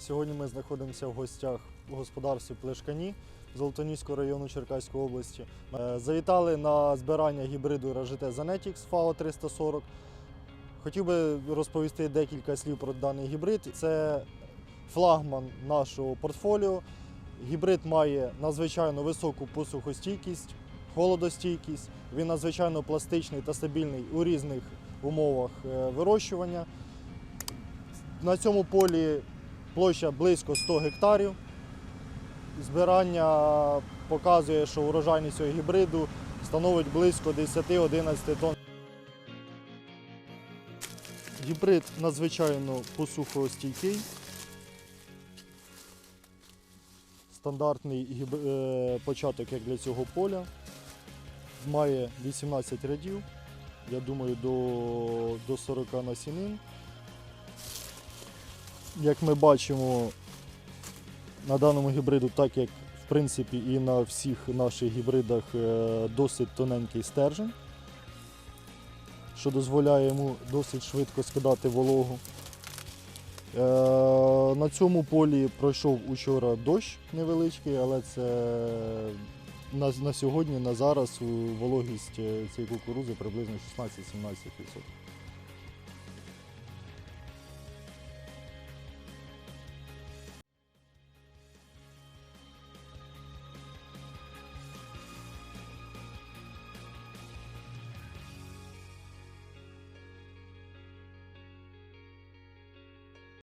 Сьогодні ми знаходимося в гостях у господарстві Плешкані Золотоніського району Черкаської області. Е, Завітали на збирання гібриду РЖТ Zanetix FAO 340. Хотів би розповісти декілька слів про даний гібрид. Це флагман нашого портфоліо. Гібрид має надзвичайно високу посухостійкість, холодостійкість. Він надзвичайно пластичний та стабільний у різних умовах е, вирощування. На цьому полі площа близько 100 гектарів. Збирання показує, що урожайність цього гібриду становить близько 10-11 тонн. Гібрид надзвичайно посухостійкий. Стандартний е, початок як для цього поля. Має 18 рядів, я думаю, до 40 насінин. Як ми бачимо, на даному гібриду, так як в принципі і на всіх наших гібридах, е, досить тоненький стержень, що дозволяє йому досить швидко скидати вологу. Е, На цьому полі пройшов учора дощ невеличкий, але це на, на сьогодні, на зараз вологість е, цієї кукурузи приблизно 16-17%.